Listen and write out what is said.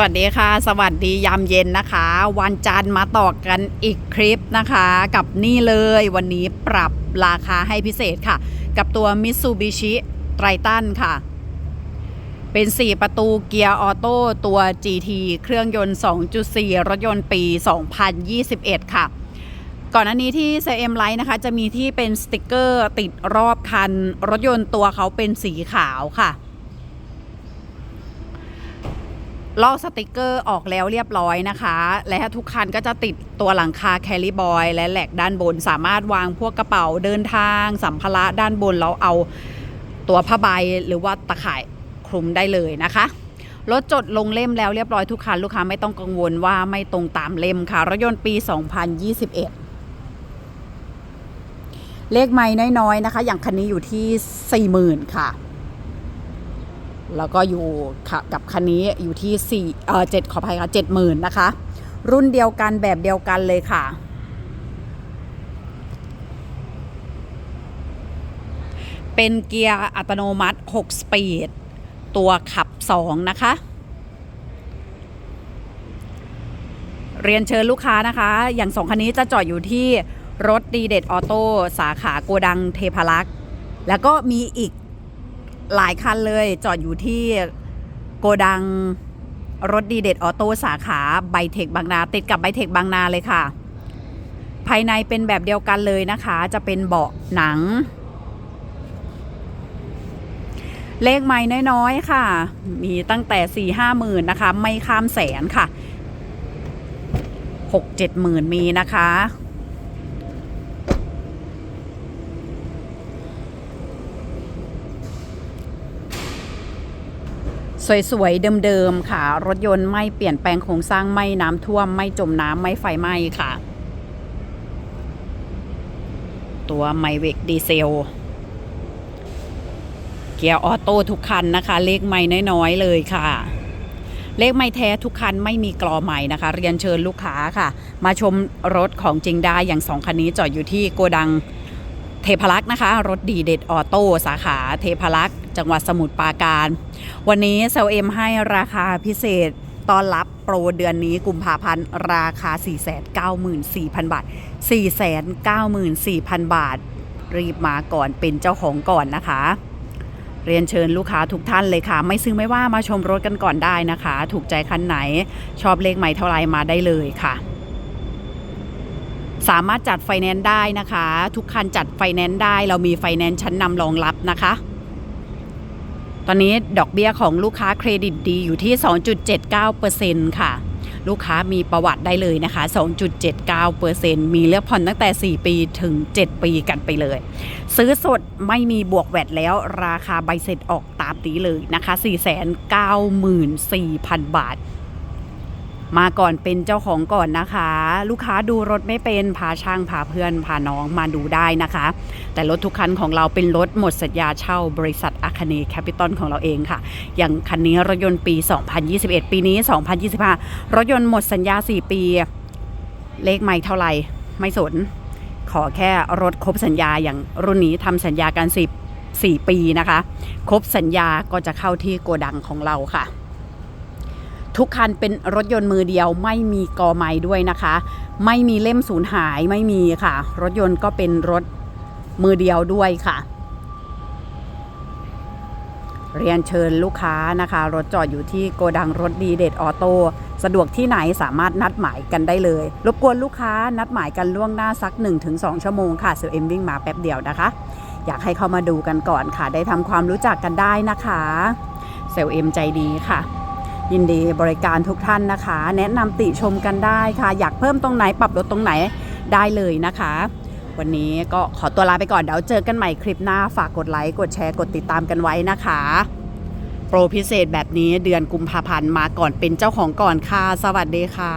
สวัสดีค่ะ สวัสดียามเย็นนะคะ วันจันทร์มาต่อกันอีกคลิปนะคะ กับนี่เลยวันนี้ปรับราคาให้พิเศษค่ะ กับตัว Mitsubishi Triton ค่ะ เป็น 4 ประตูเกียร์ออโต้ตัว GT เครื่องยนต์ 2.4 รถยนต์ปี 2021 ค่ะ ก่อนหน้านี้ที่เซเอ็มไลท์นะคะ จะมีที่เป็นสติกเกอร์ติดรอบคัน รถยนต์ตัวเขาเป็นสีขาวค่ะ ลอกสติกเกอร์ออกแล้วเรียบร้อยนะคะ และทุกคันก็จะติดตัวหลังคาแคลิบอยและแหลกด้านบน สามารถวางพวกกระเป๋าเดินทาง สัมภาระด้านบนแล้วเอาตัวผ้าใบหรือว่าตะข่ายคลุมได้เลยนะคะรถจดลงเล่มแล้วเรียบร้อยทุกคันลูกค้าไม่ต้องกังวลว่าไม่ตรงตามเล่มค่ะ รถยนต์ปี 2021เลขไม่น้อยๆนะคะ อย่างคันนี้อยู่ที่ 40,000 ค่ะ แล้วก็อยู่กับคันนี้อยู่ที่4เอ่อ7ขออภัยค่ะ70,000นะคะ รุ่นเดียวกันแบบเดียวกันเลยค่ะ เป็นเกียร์อัตโนมัติ 6 สปีด ตัวขับ 2 นะคะ เรียนเชิญลูกค้านะคะ อย่างสองคันนี้จะจอดอยู่ที่รถดีเด็ดออโต้สาขาโกดังเทพารักษ์แล้วก็มีอีก หลายคันเลยจอดอยู่ที่โกดังรถดีเด็ดออโต้สาขาไบเทคบางนา ติดกับไบเทคบางนาเลยค่ะ ภายในเป็นแบบเดียวกันเลยนะคะ จะเป็นเบาะหนัง เลขไม่น้อยๆค่ะ มีตั้งแต่4ี่ห้าหมื่นนะคะ ไม่ข้ามแสนค่ะหกเจ็ดหมื่นมีนะคะ สวยๆ เดิมๆ ค่ะ รถยนต์ไม่เปลี่ยนแปลงโครงสร้างไม่น้ำท่วม ไม่จมน้ำไม่ไฟไหม้ค่ะ ตัวไมเวกดีเซล เกียร์ออโต้ทุกคันนะคะ เลขไม่น้อยๆ เลยค่ะ เลขไม่แท้ทุกคันไม่มีกรอใหม่นะคะ เรียนเชิญลูกค้าค่ะ มาชมรถของจริงได้อย่างสองคันนี้จอดอยู่ที่โกดัง ทพารักษ์นะคะ รถดีเด็ดออโต้สาขาเทพารักษ์จังหวัดสมุทรปราการ วันนี้เซลเอ็มให้ราคาพิเศษต้อนรับโปรเดือนนี้กุมภาพันธ์ราคา 494,000 บาท 494,000 บาท รีบมาก่อนเป็นเจ้าของก่อนนะคะ เรียนเชิญลูกค้าทุกท่านเลยค่ะ ไม่ซื้อไม่ว่ามาชมรถกันก่อนได้นะคะ ถูกใจคันไหนชอบเลขใหม่เท่าไรมาได้เลยค่ะ สามารถจัดไฟแนนซ์ได้นะคะ ทุกคันจัดไฟแนนซ์ได้ เรามีไฟแนนซ์ชั้นนำรองรับนะคะ ตอนนี้ดอกเบี้ยของลูกค้าเครดิตดีอยู่ที่ 2.79%ค่ะ ลูกค้ามีประวัติได้เลยนะคะ 2.79%มีเลือกผ่อนตั้งแต่ 4 ปีถึง 7 ปีกันไปเลย ซื้อสดไม่มีบวกแวดแล้วราคาใบเสร็จออกตามนี้เลยนะคะ 494,000 บาท มาก่อนเป็นเจ้าของก่อนนะคะ ลูกค้าดูรถไม่เป็นพาช่างพาเพื่อนพาน้องมาดูได้นะคะ แต่รถทุกคันของเราเป็นรถหมดสัญญาเช่าบริษัทอาคเนแคปิตอลของเราเองค่ะ อย่างคันนี้รถยนต์ปี 2021 ปีนี้ 2025 รถยนต์หมดสัญญา 4 ปี เลขไม่เท่าไหร่ไม่สน ขอแค่รถครบสัญญาอย่างรุ่นนี้ทำสัญญากัน10 4 ปีนะคะ ครบสัญญาก็จะเข้าที่โกดังของเราค่ะ ทุกคันเป็นรถยนต์มือเดียวไม่มีกอไม้ด้วยนะคะ ไม่มีเล่มสูญหายไม่มีค่ะ รถยนต์ก็เป็นรถมือเดียวด้วยค่ะ เรียนเชิญลูกค้านะคะ รถจอดอยู่ที่โกดังรถดีเด็ดออโต้สะดวกที่ไหนสามารถนัดหมายกันได้เลย รบกวนลูกค้านัดหมายกันล่วงหน้าสัก 1-2 ชั่วโมงค่ะเซลเอ็มวิ่งมาแป๊บเดียวนะคะ อยากให้เข้ามาดูกันก่อนค่ะ ได้ทำความรู้จักกันได้นะคะเซลเอ็มใจดีค่ะ ยินดีบริการทุกท่านนะคะ แนะนำติชมกันได้ค่ะ อยากเพิ่มตรงไหนปรับลดตรงไหนได้เลยนะคะ วันนี้ก็ขอตัวลาไปก่อนเดี๋ยวเจอกันใหม่คลิปหน้าฝากกดไลค์กดแชร์กดติดตามกันไว้นะคะ โปรพิเศษแบบนี้เดือนกุมภาพันธ์มาก่อนเป็นเจ้าของก่อนค่ะ สวัสดีค่ะ